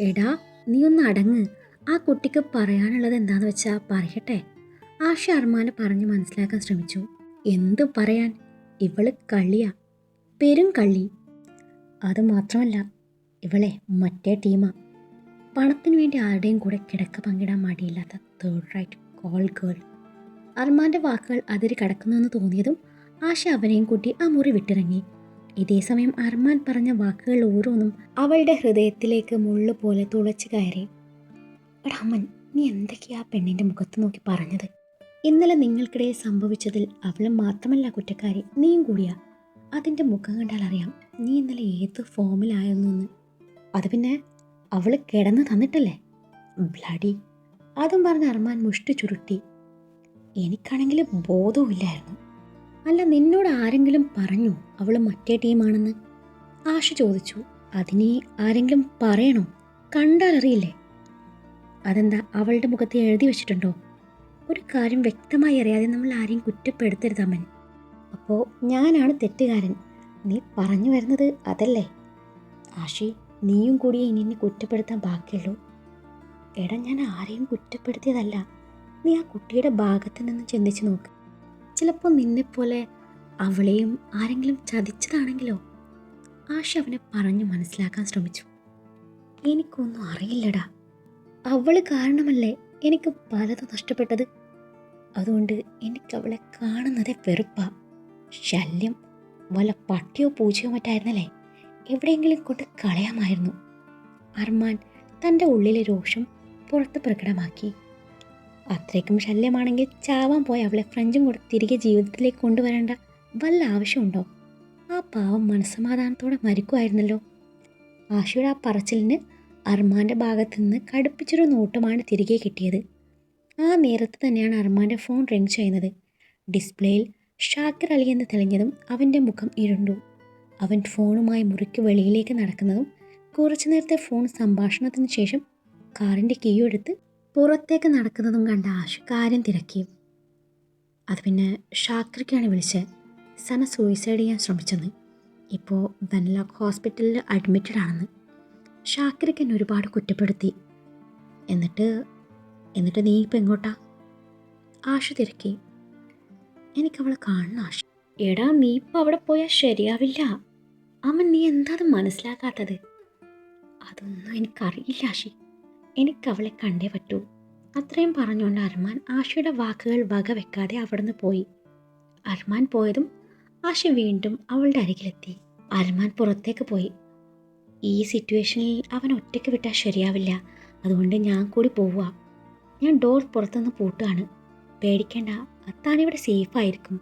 എടാ നീ ഒന്ന് അടങ്ങ്. ആ കുട്ടിക്ക് പറയാനുള്ളത് എന്താന്ന് വെച്ചാൽ പറയട്ടെ. ആഷ അർമാനെ പറഞ്ഞ് മനസ്സിലാക്കാൻ ശ്രമിച്ചു. എന്ത് പറയാൻ? ഇവൾ കള്ളിയാ. പെരും കള്ളി. അത് മാത്രമല്ല ഇവളെ മറ്റേ ടീമാ. പണത്തിന് വേണ്ടി ആരുടെയും കൂടെ കിടക്ക പങ്കിടാൻ മടിയില്ലാത്ത തേർഡ് റൈറ്റ് കോൾ ഗേൾ അർമാന്റെ വാക്കുകൾ അതിര് കടക്കുന്നുവെന്ന് തോന്നിയതും ആശ അവനെയും കൂട്ടി ആ മുറി വിട്ടിറങ്ങി. ഇതേസമയം അർമാൻ പറഞ്ഞ വാക്കുകൾ ഓരോന്നും അവളുടെ ഹൃദയത്തിലേക്ക് മുള്ളു പോലെ തുളച്ചു കയറി. എടാ അമ്മൻ നീ എന്തൊക്കെയാ പെണ്ണിന്റെ മുഖത്ത് നോക്കി പറഞ്ഞത്? ഇന്നലെ നിങ്ങൾക്കിടയിൽ സംഭവിച്ചതിൽ അവളും മാത്രമല്ല കുറ്റക്കാരി നീയും കൂടിയാ. അതിന്റെ മുഖം കണ്ടാൽ അറിയാം നീ ഇന്നലെ ഏത് ഫോമിലായിരുന്നു അത് പിന്നെ അവൾ കിടന്ന് തന്നിട്ടല്ലേ? ബ്ലഡി. അതും പറഞ്ഞ് അർമാൻ മുഷ്ടി ചുരുട്ടി. എനിക്കാണെങ്കിൽ ബോധവുമില്ലായിരുന്നു. അല്ല നിന്നോട് ആരെങ്കിലും പറഞ്ഞു അവൾ മറ്റേ ടീമാണെന്ന്? ആശ ചോദിച്ചു. അതിനെ ആരെങ്കിലും പറയണോ? കണ്ടാൽ കണ്ടാലറിയില്ലേ അതെന്താ അവളുടെ മുഖത്ത് എഴുതി വെച്ചിട്ടുണ്ടോ? ഒരു കാര്യം വ്യക്തമായി അറിയാതെ നമ്മൾ ആരെയും കുറ്റപ്പെടുത്തരുത് അമ്മൻ അപ്പോൾ ഞാനാണ് തെറ്റുകാരൻ. നീ പറഞ്ഞു വരുന്നത് അതല്ലേ? ആഷി നീയും കൂടി ഇനി എന്നെ കുറ്റപ്പെടുത്താൻ ബാക്കിയുള്ളൂ. എടാ ഞാൻ ആരെയും കുറ്റപ്പെടുത്തിയതല്ല. നീ ആ കുട്ടിയുടെ ഭാഗത്ത് നിന്ന് ചിന്തിച്ച് നോക്ക്. ചിലപ്പോൾ നിന്നെപ്പോലെ അവളെയും ആരെങ്കിലും ചതിച്ചതാണെങ്കിലോ? ആഷ അവനെ പറഞ്ഞു മനസ്സിലാക്കാൻ ശ്രമിച്ചു. എനിക്കൊന്നും അറിയില്ലടാ. അവൾ കാരണമല്ലേ എനിക്ക് പലതും നഷ്ടപ്പെട്ടത്? അതുകൊണ്ട് എനിക്ക് അവളെ കാണുന്നതേ വെറുപ്പാ. ശല്യം. വല്ല പട്ടിയോ പൂച്ചയോ മറ്റായിരുന്നല്ലേ? എവിടെയെങ്കിലും കൊണ്ട് കളയാമായിരുന്നു. അർമാൻ തന്റെ ഉള്ളിലെ രോഷം പുറത്ത് പ്രകടമാക്കി. അത്രയ്ക്കും ശല്യമാണെങ്കിൽ ചാവാൻ പോയ അവളെ ഫ്രഞ്ചും കൂടെ തിരികെ ജീവിതത്തിലേക്ക് കൊണ്ടുവരേണ്ട. വല്ല ആവശ്യമുണ്ടോ? ആ പാവം മനസ്സമാധാനത്തോടെ മരിക്കുമായിരുന്നല്ലോ ആശയുടെ ആ പറച്ചിലിന് അർമാന്റെ ഭാഗത്ത് നിന്ന് കടുപ്പിച്ചൊരു നോട്ടമാണ് തിരികെ കിട്ടിയത്. ആ നേരത്ത് തന്നെയാണ് അർമാന്റെ ഫോൺ റിങ് ചെയ്യുന്നത്. ഡിസ്പ്ലേയിൽ ഷാക്കിർ അലി എന്ന് തെളിഞ്ഞതും അവന്റെ മുഖം ഇരുണ്ടു. അവൻ ഫോണുമായി മുറിക്ക് വെളിയിലേക്ക് നടക്കുന്നതും കുറച്ചു നേരത്തെ ഫോൺ സംഭാഷണത്തിന് ശേഷം കാറിന്റെ കീയെടുത്ത് പുറത്തേക്ക് നടക്കുന്നതും കണ്ട ആഷു കാര്യം തിരക്കി. അത് പിന്നെ ഷാക്രിക്കാണ് വിളിച്ച് സന സൂയിസൈഡ് ചെയ്യാൻ ശ്രമിച്ചെന്ന്. ഇപ്പോൾ വെൻലോക്ക് ഹോസ്പിറ്റലിൽ അഡ്മിറ്റഡ് ആണെന്ന്. ഷാക്രിക്ക് എന്നെ ഒരുപാട് കുറ്റപ്പെടുത്തി. എന്നിട്ട് എന്നിട്ട് നീ ഇപ്പം എങ്ങോട്ടാ? ആഷു തിരക്കി. എനിക്കവളെ കാണണം ആഷു എടാ നീ ഇപ്പം അവിടെ പോയാൽ ശരിയാവില്ല. അമ്മ നീ എന്താ അത് മനസ്സിലാക്കാത്തത്? അതൊന്നും എനിക്കറിയില്ല ആശി. എനിക്ക് അവളെ കണ്ടേ പറ്റൂ. അത്രയും പറഞ്ഞുകൊണ്ട് അർമാൻ ആശയുടെ വാക്കുകൾ വകവെക്കാതെ അവിടുന്ന് പോയി. അർമാൻ പോയതും ആശ വീണ്ടും അവളുടെ അരികിലെത്തി. അർമാൻ പുറത്തേക്ക് പോയി. ഈ സിറ്റുവേഷനിൽ അവൻ ഒറ്റയ്ക്ക് വിട്ടാൽ ശരിയാവില്ല. അതുകൊണ്ട് ഞാൻ കൂടി പോവുക. ഞാൻ ഡോർ പുറത്തുനിന്ന് പൂട്ടുകയാണ്. പേടിക്കേണ്ട താനിവിടെ സേഫായിരിക്കും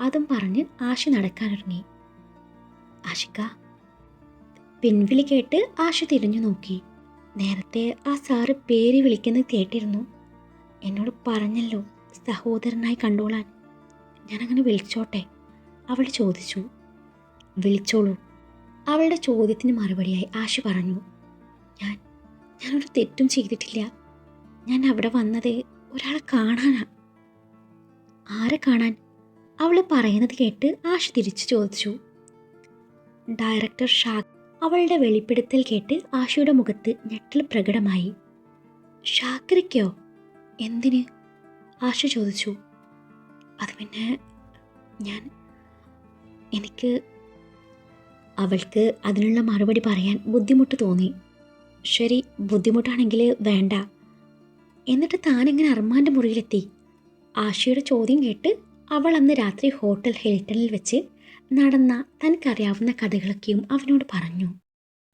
അതും പറഞ്ഞ് ആശ നടക്കാനിറങ്ങി. ആശിക്ക പിൻവിളി കേട്ട് ആശ തിരിഞ്ഞു നോക്കി. നേരത്തെ ആ സാറ് പേര് വിളിക്കുന്നത് കേട്ടിരുന്നു. എന്നോട് പറഞ്ഞല്ലോ സഹോദരനായി കണ്ടോളാൻ. ഞാനങ്ങനെ വിളിച്ചോട്ടെ? അവൾ ചോദിച്ചു. വിളിച്ചോളൂ. അവളുടെ ചോദ്യത്തിന് മറുപടിയായി ആശ പറഞ്ഞു. ഞാൻ ഞാനൊരു തെറ്റും ചെയ്തിട്ടില്ല. ഞാൻ അവിടെ വന്നത് ഒരാളെ കാണാനാ. ആരെ കാണാൻ? അവൾ പറയുന്നത് കേട്ട് ആശ തിരിച്ചു ചോദിച്ചു. ഡയറക്ടർ ഷാ അവളുടെ വെളിപ്പെടുത്തൽ കേട്ട് ആശയുടെ മുഖത്ത് ഞെട്ടൽ പ്രകടമായി. ഷാക്രിക്കോ എന്തിന്? ആശ ചോദിച്ചു. അത് പിന്നെ ഞാൻ എനിക്ക് അവൾക്ക് അതിനുള്ള മറുപടി പറയാൻ ബുദ്ധിമുട്ട് തോന്നി. ശരി ബുദ്ധിമുട്ടാണെങ്കിൽ വേണ്ട. എന്നിട്ട് താനെങ്ങനെ അർമാന്റെ മുറിയിലെത്തി? ആശയുടെ ചോദ്യം കേട്ട് അവൾ അന്ന് രാത്രി ഹോട്ടൽ ഹിൽട്ടണിൽ വെച്ച് നടന്ന തനിക്കറിയാവുന്ന കഥകളൊക്കെയും അവനോട് പറഞ്ഞു.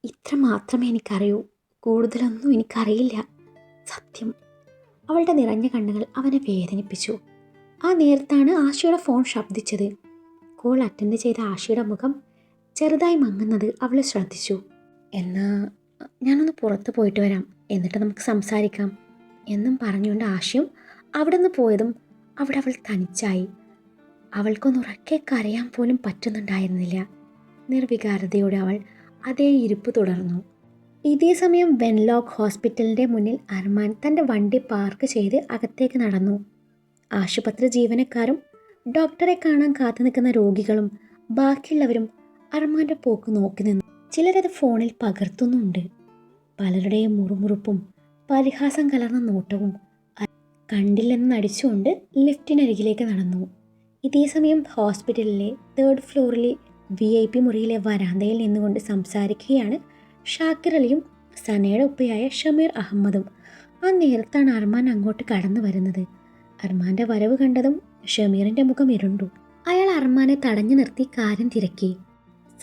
ഇത്ര മാത്രമേ എനിക്കറിയൂ. കൂടുതലൊന്നും എനിക്കറിയില്ല. സത്യം. അവളുടെ നിറഞ്ഞ കണ്ണുകൾ അവനെ വേദനിപ്പിച്ചു. ആ നേരത്താണ് ആശയുടെ ഫോൺ ശബ്ദിച്ചത്. കോൾ അറ്റൻഡ് ചെയ്ത ആശയുടെ മുഖം ചെറുതായി മങ്ങുന്നത് അവൾ ശ്രദ്ധിച്ചു. എന്നാ ഞാനൊന്ന് പുറത്ത് പോയിട്ട് വരാം. എന്നിട്ട് നമുക്ക് സംസാരിക്കാം. എന്നും പറഞ്ഞുകൊണ്ട് ആശയും അവിടെ നിന്ന് പോയതും അവിടെ അവൾ തനിച്ചായി. അവൾക്കൊന്ന് ഉറക്കെ കരയാൻ പോലും പറ്റുന്നുണ്ടായിരുന്നില്ല. നിർവികാരതയോടെ അവൾ അതേ ഇരിപ്പ് തുടർന്നു. ഇതേ സമയം വെൻലോക്ക് ഹോസ്പിറ്റലിന്റെ മുന്നിൽ അർമാൻ തന്റെ വണ്ടി പാർക്ക് ചെയ്ത് അകത്തേക്ക് നടന്നു. ആശുപത്രി ജീവനക്കാരും ഡോക്ടറെ കാണാൻ കാത്തു നിൽക്കുന്ന രോഗികളും ബാക്കിയുള്ളവരും അർമാന്റെ പോക്ക് നോക്കി നിന്നു. ചിലരത് ഫോണിൽ പകർത്തുന്നുണ്ട്. പലരുടെയും മുറുമുറുപ്പും പരിഹാസം കലർന്ന നോട്ടവും കണ്ടില്ലെന്ന് നടിച്ചുകൊണ്ട് ലിഫ്റ്റിനരികിലേക്ക് നടന്നു. ഇതേസമയം ഹോസ്പിറ്റലിലെ തേർഡ് ഫ്ലോറിലെ വി ഐ പി മുറിയിലെ വരാന്തയിൽ നിന്നുകൊണ്ട് സംസാരിക്കുകയാണ് ഷാക്കിർ അലിയും സനയുടെ ഉപ്പയായ ഷമീർ അഹമ്മദും. ആ നേരത്താണ് അർമാൻ അങ്ങോട്ട് കടന്നു വരുന്നത്. അർമാന്റെ വരവ് കണ്ടതും ഷമീറിന്റെ മുഖം ഇരുണ്ടു. അയാൾ അർമാനെ തടഞ്ഞു നിർത്തി കാര്യം തിരക്കി.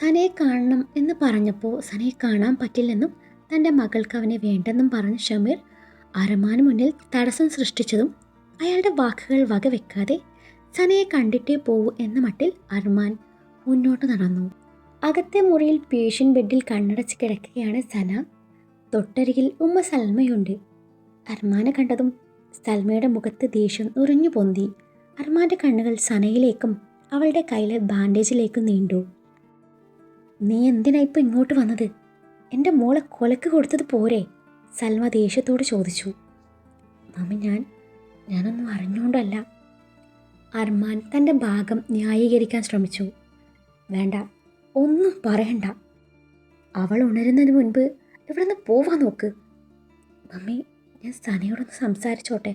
സനയെ കാണണം എന്ന് പറഞ്ഞപ്പോൾ സനയെ കാണാൻ പറ്റില്ലെന്നും തന്റെ മകൾക്ക് അവനെ വേണ്ടെന്നും പറഞ്ഞ ഷമീർ അർമാന് മുന്നിൽ തടസ്സം സൃഷ്ടിച്ചതും അയാളുടെ വാക്കുകൾ വകവെക്കാതെ സനയെ കണ്ടിട്ടേ പോവൂ എന്ന മട്ടിൽ അർമാൻ മുന്നോട്ട് നടന്നു. അകത്തെ മുറിയിൽ പേഷ്യൻ ബെഡിൽ കണ്ണടച്ച് കിടക്കുകയാണ് സന. തൊട്ടരികിൽ ഉമ്മ സൽമയുണ്ട്. അർമാനെ കണ്ടതും സൽമയുടെ മുഖത്ത് ദേഷ്യം നുറിഞ്ഞു പൊന്തി. അർമാന്റെ കണ്ണുകൾ സനയിലേക്കും അവളുടെ കയ്യിലെ ബാൻഡേജിലേക്കും നീണ്ടു. നീ എന്തിനാ ഇപ്പം ഇങ്ങോട്ട് വന്നത്? എന്റെ മോളെ കൊലക്ക് കൊടുത്തത് പോരെ? സൽമ ദേഷ്യത്തോട് ചോദിച്ചു. മമ്മി ഞാൻ ഞാനൊന്നും അറിഞ്ഞുകൊണ്ടല്ല. അർമാൻ തന്റെ ഭാഗം ന്യായീകരിക്കാൻ ശ്രമിച്ചു. വേണ്ട ഒന്നും പറയണ്ട. അവൾ ഉണരുന്നതിന് മുൻപ് ഇവിടെ നിന്ന് പോവാൻ നോക്ക്. മമ്മി ഞാൻ സനയോടൊന്ന് സംസാരിച്ചോട്ടെ?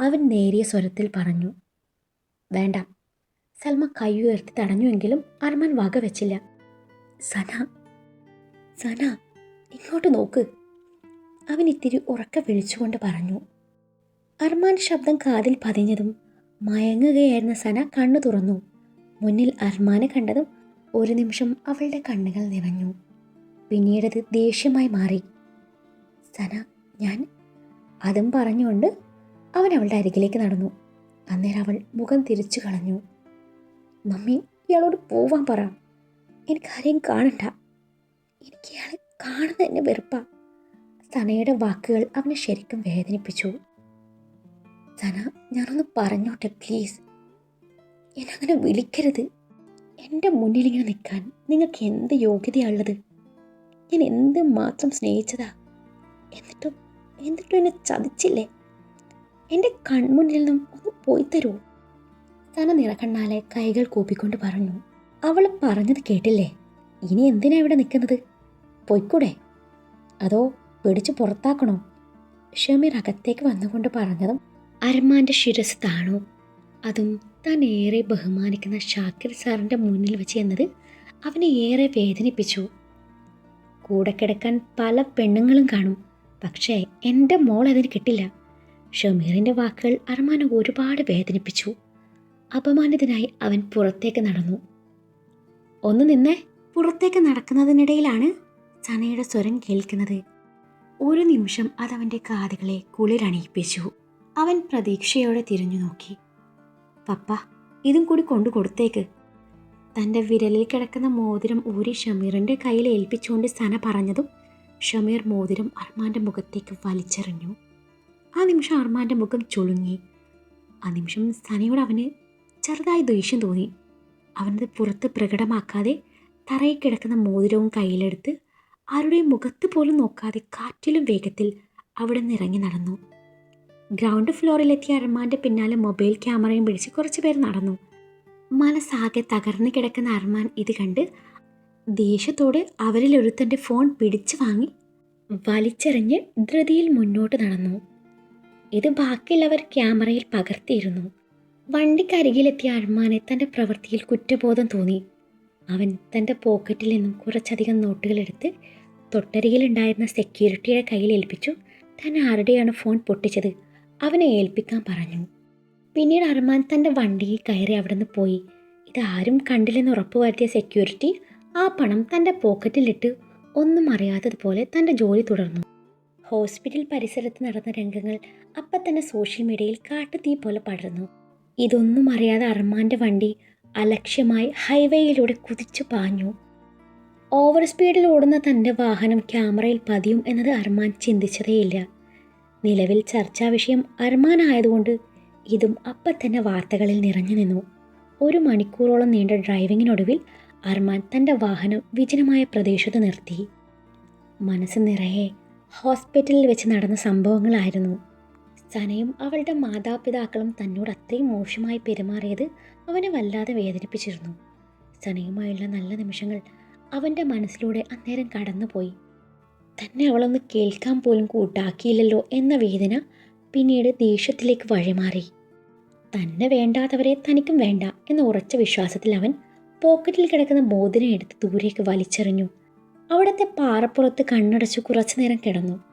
അവൻ നേരിയ സ്വരത്തിൽ പറഞ്ഞു. വേണ്ട സൽമ കൈ ഉയർത്തി തടഞ്ഞുവെങ്കിലും അർമാൻ വക വെച്ചില്ല. സന സന ഇങ്ങോട്ട് നോക്ക്. അവൻ ഇത്തിരി ഉറക്കെ വിളിച്ചുകൊണ്ട് പറഞ്ഞു. അർമാൻ ശബ്ദം കാതിൽ പതിഞ്ഞതും മയങ്ങുകയായിരുന്ന സന കണ്ണു തുറന്നു. മുന്നിൽ അർമാനെ കണ്ടതും ഒരു നിമിഷം അവളുടെ കണ്ണുകൾ നിറഞ്ഞു. പിന്നീടത് ദേഷ്യമായി മാറി. സന ഞാൻ? അതും പറഞ്ഞുകൊണ്ട് അവൻ അവളുടെ അരികിലേക്ക് നടന്നു. അന്നേരം അവൾ മുഖം തിരിച്ചു കളഞ്ഞു. മമ്മി ഇയാളോട് പോവാൻ പറ. എനിക്കാരെയും കാണണ്ട. എനിക്ക് ഇയാളെ കാണുന്ന എന്നെ സനയുടെ വാക്കുകൾ അവനെ ശരിക്കും വേദനിപ്പിച്ചു. സന ഞാനൊന്ന് പറഞ്ഞോട്ടെ പ്ലീസ് എന്നങ്ങനെ വിളിക്കരുത്. എന്റെ മുന്നിൽ ഇങ്ങനെ നിൽക്കാൻ നിങ്ങൾക്ക് എന്ത് യോഗ്യതയുള്ളത് ഞാൻ എന്ത് മാത്രം സ്നേഹിച്ചതാ? എന്നിട്ടും എന്നിട്ടും എന്നെ ചതിച്ചില്ലേ? എന്റെ കൺമുന്നിൽ നിന്നും ഒന്ന് പോയി തരൂ. സന നിറക്കണ്ണാലെ കൈകൾ കൂപ്പിക്കൊണ്ട് പറഞ്ഞു. അവൾ പറഞ്ഞത് കേട്ടില്ലേ? ഇനി എന്തിനാ ഇവിടെ നിൽക്കുന്നത്? പൊയ്ക്കൂടെ. അതോ പിടിച്ച് പുറത്താക്കണോ? ഷമീർ അകത്തേക്ക് വന്നുകൊണ്ട് പറഞ്ഞതും അരമാന്റെ ശിരസ് താണു. അതും താൻ ഏറെ ബഹുമാനിക്കുന്ന ഷാക്കിർ സാറിന്റെ മുന്നിൽ വെച്ച് എന്നത് അവനെ ഏറെ വേദനിപ്പിച്ചു. കൂടെ കിടക്കാൻ പല പെണ്ണുങ്ങളും കാണും. പക്ഷേ എന്റെ മോൾ അതിന് കിട്ടില്ല. ഷമീറിന്റെ വാക്കുകൾ അർമാനെ ഒരുപാട് വേദനിപ്പിച്ചു. അപമാനിതനായി അവൻ പുറത്തേക്ക് നടന്നു. ഒന്ന് നിന്നേ. പുറത്തേക്ക് നടക്കുന്നതിനിടയിലാണ് സനയുടെ സ്വരം കേൾക്കുന്നത്. ഒരു നിമിഷം അതവന്റെ കാതുകളെ കുളിരണിയിപ്പിച്ചു. അവൻ പ്രതീക്ഷയോടെ തിരിഞ്ഞു നോക്കി. പപ്പ ഇതും കൂടി കൊണ്ടു കൊടുത്തേക്ക്. തന്റെ വിരലിൽ കിടക്കുന്ന മോതിരം ഊരി ഷമീറിന്റെ കയ്യിൽ ഏൽപ്പിച്ചുകൊണ്ട് സന പറഞ്ഞതും ഷമീർ മോതിരം അർമാന്റെ മുഖത്തേക്ക് വലിച്ചെറിഞ്ഞു. ആ നിമിഷം അർമാന്റെ മുഖം ചുളുങ്ങി. ആ നിമിഷം സനയോട് അവന് ചെറുതായി ദേഷ്യം തോന്നി. അവനത് പുറത്ത് പ്രകടമാക്കാതെ തറയിൽ കിടക്കുന്ന മോതിരവും കയ്യിലെടുത്ത് ആരുടെയും മുഖത്ത് പോലും നോക്കാതെ കാറ്റിലും വേഗത്തിൽ അവിടെ നിന്ന് ഇറങ്ങി നടന്നു. ഗ്രൗണ്ട് ഫ്ലോറിലെത്തിയ അർമാന്റെ പിന്നാലെ മൊബൈൽ ക്യാമറയും പിടിച്ച് കുറച്ച് പേർ നടന്നു. മനസ്സാകെ തകർന്നു കിടക്കുന്ന അർമാൻ ഇത് കണ്ട് ദേഷ്യത്തോടെ ഒരുത്തന്റെ ഫോൺ പിടിച്ചു വാങ്ങി വലിച്ചെറിഞ്ഞ് ധൃതിയിൽ മുന്നോട്ട് നടന്നു. ഇത് ബാക്കിയുള്ളവർ ക്യാമറയിൽ പകർത്തിയിരുന്നു. വണ്ടിക്കരികിലെത്തിയ അർമാനെ തന്റെ പ്രവൃത്തിയിൽ കുറ്റബോധം തോന്നി. അവൻ തന്റെ പോക്കറ്റിൽ നിന്നും കുറച്ചധികം നോട്ടുകളെടുത്ത് തൊട്ടരികിലുണ്ടായിരുന്ന സെക്യൂരിറ്റിയുടെ കയ്യിൽ ഏൽപ്പിച്ചു. താൻ ആരുടെയാണ് ഫോൺ പൊട്ടിച്ചത്? അവനെ ഏൽപ്പിക്കാൻ പറഞ്ഞു. പിന്നീട് അർമാൻ തന്റെ വണ്ടിയിൽ കയറി അവിടെ നിന്ന് പോയി ഇതാരും കണ്ടില്ലെന്ന് ഉറപ്പുവരുത്തിയ സെക്യൂരിറ്റി ആ പണം തന്റെ പോക്കറ്റിലിട്ട് ഒന്നും അറിയാത്തതുപോലെ തന്റെ ജോലി തുടർന്നു. ഹോസ്പിറ്റൽ പരിസരത്ത് നടന്ന രംഗങ്ങൾ അപ്പം തന്നെ സോഷ്യൽ മീഡിയയിൽ കാട്ടുതീ പോലെ പടർന്നു. ഇതൊന്നും അറിയാതെ അർമാന്റെ വണ്ടി അലക്ഷ്യമായി ഹൈവേയിലൂടെ കുതിച്ചു പാഞ്ഞു. ഓവർ സ്പീഡിൽ ഓടുന്ന തന്റെ വാഹനം ക്യാമറയിൽ പതിയും എന്നത് അർമാൻ ചിന്തിച്ചതേയില്ല. നിലവിൽ ചർച്ചാ വിഷയം അർമാനായതുകൊണ്ട് ഇതും അപ്പം തന്നെ വാർത്തകളിൽ നിറഞ്ഞു നിന്നു. ഒരു മണിക്കൂറോളം നീണ്ട ഡ്രൈവിങ്ങിനൊടുവിൽ അർമാൻ തന്റെ വാഹനം വിജനമായ പ്രദേശത്ത് നിർത്തി. മനസ്സ് നിറയെ ഹോസ്പിറ്റലിൽ വെച്ച് നടന്ന സംഭവങ്ങളായിരുന്നു. സനയും അവളുടെ മാതാപിതാക്കളും തന്നോട് അത്രയും മോശമായി പെരുമാറിയത് അവനെ വല്ലാതെ വേദനിപ്പിച്ചിരുന്നു. സനയുമായുള്ള നല്ല നിമിഷങ്ങൾ അവന്റെ മനസ്സിലൂടെ അന്നേരം കടന്നുപോയി. തന്നെ അവളൊന്ന് കേൾക്കാൻ പോലും കൂട്ടാക്കിയില്ലല്ലോ എന്ന വേദന പിന്നീട് ദേഷ്യത്തിലേക്ക് വഴിമാറി. തന്നെ വേണ്ടാത്തവരെ തനിക്കും വേണ്ട എന്ന ഉറച്ച വിശ്വാസത്തിൽ അവൻ പോക്കറ്റിൽ കിടക്കുന്ന മോതിരം എടുത്ത് ദൂരേക്ക് വലിച്ചെറിഞ്ഞു. അവിടുത്തെ പാറപ്പുറത്ത് കണ്ണടച്ച് കുറച്ചു നേരം കിടന്നു.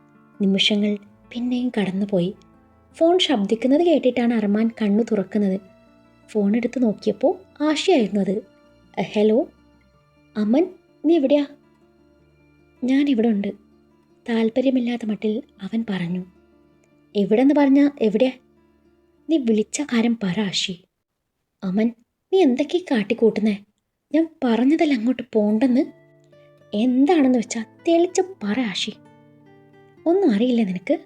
നിമിഷങ്ങൾ പിന്നെയും കടന്നുപോയി. ഫോൺ ശബ്ദിക്കുന്നത് കേട്ടിട്ടാണ് അർമാൻ കണ്ണു തുറക്കുന്നത്. ഫോൺ എടുത്ത് നോക്കിയപ്പോൾ ആശയായിരുന്നു അത്. ഹലോ? അമൻ നീ എവിടെയാ? ഞാൻ ഇവിടെ ഉണ്ട് താല്പര്യമില്ലാത്ത മട്ടിൽ അവൻ പറഞ്ഞു എവിടെന്ന് പറഞ്ഞ എവിടെ? നീ വിളിച്ച കാര്യം പറ ആശി. അമൻ നീ എന്തൊക്കെ കാട്ടിക്കൂട്ടുന്നേ? ഞാൻ പറഞ്ഞതല്ല അങ്ങോട്ട് പോണ്ടെന്ന്? എന്താണെന്ന് വെച്ചാൽ തെളിച്ച് പറ ആശി. ഒന്നും അറിയില്ല നിനക്ക്.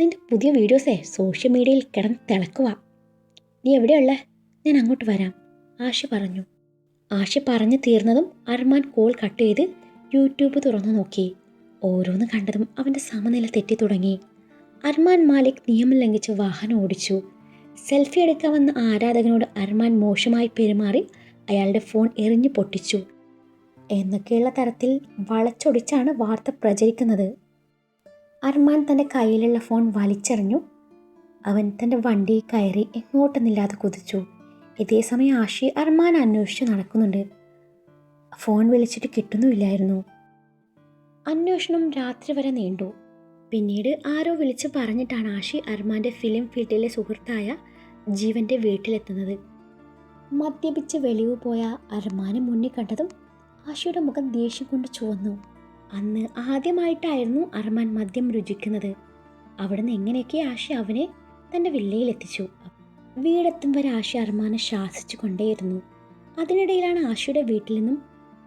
നിന്റെ പുതിയ വീഡിയോസേ സോഷ്യൽ മീഡിയയിൽ കിടന്ന് തിളക്കുക നീ എവിടെയുള്ള ഞാൻ അങ്ങോട്ട് വരാം ആഷി പറഞ്ഞു. ആഷി പറഞ്ഞു തീർന്നതും അർമാൻ കോൾ കട്ട് ചെയ്ത് യൂട്യൂബ് തുറന്നു നോക്കി. ഓരോന്ന് കണ്ടതും അവന്റെ സമനില തെറ്റി തുടങ്ങി. അർമാൻ മാലിക് നിയമം ലംഘിച്ച് വാഹനം ഓടിച്ചു. സെൽഫി എടുക്കാൻ വന്ന ആരാധകനോട് അർമാൻ മോശമായി പെരുമാറി അയാളുടെ ഫോൺ എറിഞ്ഞു പൊട്ടിച്ചു. എന്നൊക്കെയുള്ള തരത്തിൽ വളച്ചൊടിച്ചാണ് വാർത്ത പ്രചരിക്കുന്നത്. അർമാൻ തന്റെ കയ്യിലുള്ള ഫോൺ വലിച്ചെറിഞ്ഞു. അവൻ തന്റെ വണ്ടി കയറി എങ്ങോട്ടെന്നില്ലാതെ കുതിച്ചു. ഇതേസമയം ആഷി അർമാൻ അന്വേഷിച്ച് നടക്കുന്നുണ്ട്. ഫോൺ വിളിച്ചിട്ട് കിട്ടുന്നുമില്ലായിരുന്നു. അന്വേഷണം രാത്രി വരെ നീണ്ടു. പിന്നീട് ആരോ വിളിച്ച് പറഞ്ഞിട്ടാണ് ആഷി അർമാന്റെ ഫിലിം ഫീൽഡിലെ സുഹൃത്തായ ജീവന്റെ വീട്ടിലെത്തുന്നത്. മദ്യപിച്ച് വെളിവ് പോയ അർമാനെ മുന്നിൽ കണ്ടതും ആഷിയുടെ മുഖം ദേഷ്യം കൊണ്ട് ചുവന്നു. അന്ന് ആദ്യമായിട്ടായിരുന്നു അർമാൻ മദ്യം രുചിക്കുന്നത്. അവിടുന്ന് എങ്ങനെയൊക്കെ ആഷി അവനെ തന്റെ വില്ലയിലെത്തിച്ചു. വീടെത്തും വരെ ആഷി അർമാനെ ശാസിച്ചു കൊണ്ടേയിരുന്നു. അതിനിടയിലാണ് ആഷിയുടെ വീട്ടിൽ നിന്നും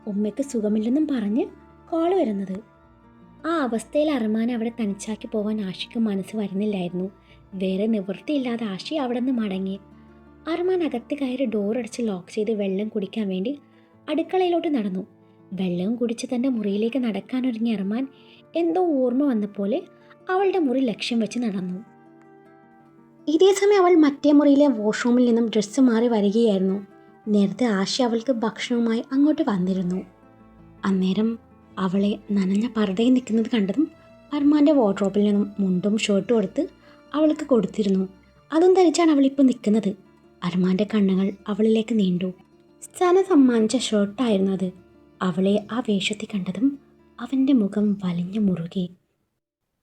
ഉമ്മയ്ക്ക് സുഖമില്ലെന്നും പറഞ്ഞ് കോൾ വരുന്നത്. ആ അവസ്ഥയിൽ അർമാനെ അവിടെ തനിച്ചാക്കി പോകാൻ ആഷിക്ക് മനസ്സ് വരുന്നില്ലായിരുന്നു. വേറെ നിവൃത്തിയില്ലാതെ ആഷി അവിടെ നിന്ന് മടങ്ങി. അർമാൻ അകത്ത് കയറി ഡോർ അടച്ച് ലോക്ക് ചെയ്ത് വെള്ളം കുടിക്കാൻ വേണ്ടി അടുക്കളയിലോട്ട് നടന്നു. വെള്ളം കുടിച്ച് തന്റെ മുറിയിലേക്ക് നടക്കാനൊരുങ്ങിയ അർമാൻ എന്തോ ഓർമ്മ വന്ന പോലെ അവളുടെ മുറി ലക്ഷ്യം വെച്ച് നടന്നു. ഇതേ സമയം അവൾ മറ്റേ മുറിയിലെ വാഷ്റൂമിൽ നിന്നും ഡ്രസ്സ് മാറി വരികയായിരുന്നു. നേരത്തെ ആശ അവൾക്ക് ഭക്ഷണവുമായി അങ്ങോട്ട് വന്നിരുന്നു. അന്നേരം അവളെ നനഞ്ഞ പർദ്ദയിൽ നിൽക്കുന്നത് കണ്ടതും പർമാന്റെ വാർഡ്രോപ്പിൽ നിന്നും മുണ്ടും ഷർട്ടും എടുത്ത് അവൾക്ക് കൊടുത്തിരുന്നു. അതും ധരിച്ചാണ് അവളിപ്പോൾ നിൽക്കുന്നത്. അർമാന്റെ കണ്ണുകൾ അവളിലേക്ക് നീണ്ടു. സ്ഥന സമ്മാനിച്ച ഷർട്ടായിരുന്നു അത്. അവളെ ആ വേഷത്തിൽ കണ്ടതും അവന്റെ മുഖം വലിഞ്ഞു മുറുകി.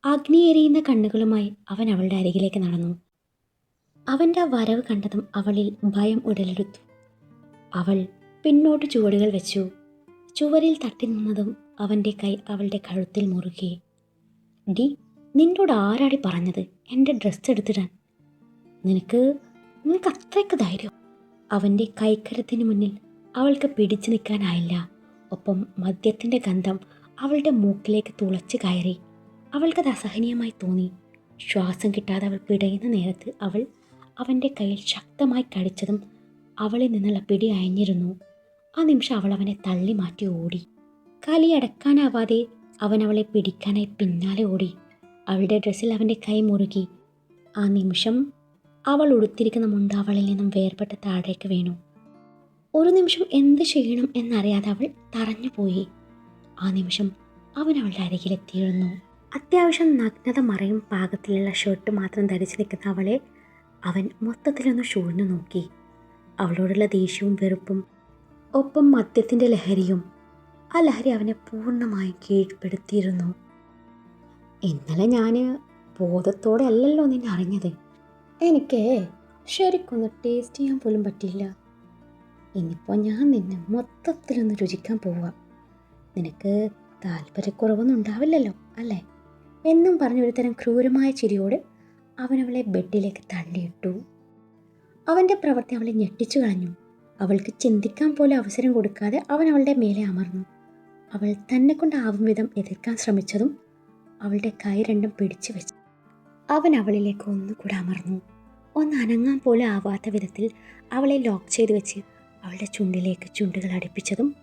അഗ്നിയേറിയുന്ന കണ്ണുകളുമായി അവൻ അവളുടെ അരികിലേക്ക് നടന്നു. അവന്റെ വരവ് കണ്ടതും അവളിൽ ഭയം ഉടലെടുത്തു. അവൾ പിന്നോട്ട് ചുവടുകൾ വെച്ചു. ചുവരിൽ തട്ടി നിന്നതും അവന്റെ കൈ അവളുടെ കഴുത്തിൽ മുറുകി. ഡി നിന്നോട് ആരാടി പറഞ്ഞത്? എന്റെ ഡ്രസ്സ് എടുത്തിടാൻ. നിനക്ക് നിനക്ക് അത്രയ്ക്ക് ധൈര്യം. അവന്റെ കൈക്കരത്തിന് മുന്നിൽ അവൾക്ക് പിടിച്ചു നിൽക്കാനായില്ല. ഒപ്പം മദ്യത്തിന്റെ ഗന്ധം അവളുടെ മൂക്കിലേക്ക് തുളച്ച് കയറി. അവൾക്കത് അസഹനീയമായി തോന്നി. ശ്വാസം കിട്ടാതെ അവൾ പിടയുന്ന നേരത്ത് അവൾ അവന്റെ കയ്യിൽ ശക്തമായി കടിച്ചതും അവളിൽ നിന്നുള്ള പിടി അയഞ്ഞിരുന്നു. ആ നിമിഷം അവൾ അവനെ തള്ളി മാറ്റി ഓടി. കലിയടക്കാനാവാതെ അവൻ അവളെ പിടിക്കാനായി പിന്നാലെ ഓടി. അവളുടെ ഡ്രസ്സിൽ അവന്റെ കൈ മുറുകി. ആ നിമിഷം അവൾ ഉടുത്തിരിക്കുന്ന മുണ്ട് അവളിൽ നിന്നും വേർപെട്ട് താഴേക്ക് വീണു. ഒരു നിമിഷം എന്ത് ചെയ്യണം എന്നറിയാതെ അവൾ തറഞ്ഞുപോയി ആ നിമിഷം അവൻ അവളുടെ അരികിലെത്തിയിരുന്നു അത്യാവശ്യം നഗ്നത മറയും പാകത്തിലുള്ള ഷർട്ട് മാത്രം ധരിച്ചു നിൽക്കുന്ന അവളെ അവൻ മൊത്തത്തിലൊന്ന് ഷൂഴ്ന്നു നോക്കി. അവളോടുള്ള ദേഷ്യവും വെറുപ്പും ഒപ്പം മദ്യത്തിന്റെ ലഹരിയും ആ ലഹരി അവനെ പൂർണമായും കീഴ്പ്പെടുത്തിയിരുന്നു. ഇന്നലെ ഞാൻ ബോധത്തോടെ അല്ലല്ലോ നിന്നെ അറിഞ്ഞത്. എനിക്ക് ശരിക്കൊന്ന് ടേസ്റ്റ് ചെയ്യാൻ പോലും പറ്റില്ല ഇനിയിപ്പോൾ ഞാൻ നിന്നെ മൊത്തത്തിലൊന്ന് രുചിക്കാൻ പോവാം. നിനക്ക് താല്പര്യക്കുറവൊന്നും ഉണ്ടാവില്ലല്ലോ അല്ലേ? എന്നും പറഞ്ഞ ഒരു തരം ക്രൂരമായ ചിരിയോട് അവൻ അവളെ ബെഡിലേക്ക് തള്ളിയിട്ടു. അവന്റെ പ്രവൃത്തി അവളെ ഞെട്ടിച്ചു കളഞ്ഞു. അവൾക്ക് ചിന്തിക്കാൻ പോലും അവസരം കൊടുക്കാതെ അവൻ അവളുടെ മേലെ അമർന്നു. അവൾ തന്നെ കൊണ്ടാവും വിധം എതിർക്കാൻ ശ്രമിച്ചതും അവളുടെ കൈ രണ്ടും പിടിച്ചു വെച്ചു. അവൻ അവളിലേക്ക് ഒന്നുകൂടെ അമർന്നു. ഒന്ന് അനങ്ങാൻ പോലും ആവാത്ത വിധത്തിൽ അവളെ ലോക്ക് ചെയ്ത് വെച്ച് അവളുടെ ചുണ്ടിലേക്ക് ചുണ്ടുകൾ അടുപ്പിച്ചതും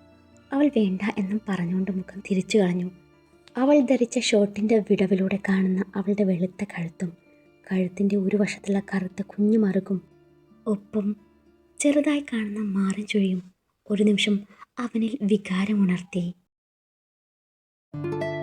അവൾ വേണ്ട എന്നും പറഞ്ഞുകൊണ്ട് മുഖം തിരിച്ചു കളഞ്ഞു. അവൾ ധരിച്ച ഷർട്ടിന്റെ വിടവിലൂടെ കാണുന്ന അവളുടെ വെളുത്ത കഴുത്തും കഴുത്തിന്റെ ഒരു വശത്തുള്ള കറുത്ത കുഞ്ഞു മറുകും ഒപ്പം ചെറുതായി കാണുന്ന മാറൻ ചുഴിയും ഒരു നിമിഷം അവനിൽ Thank you.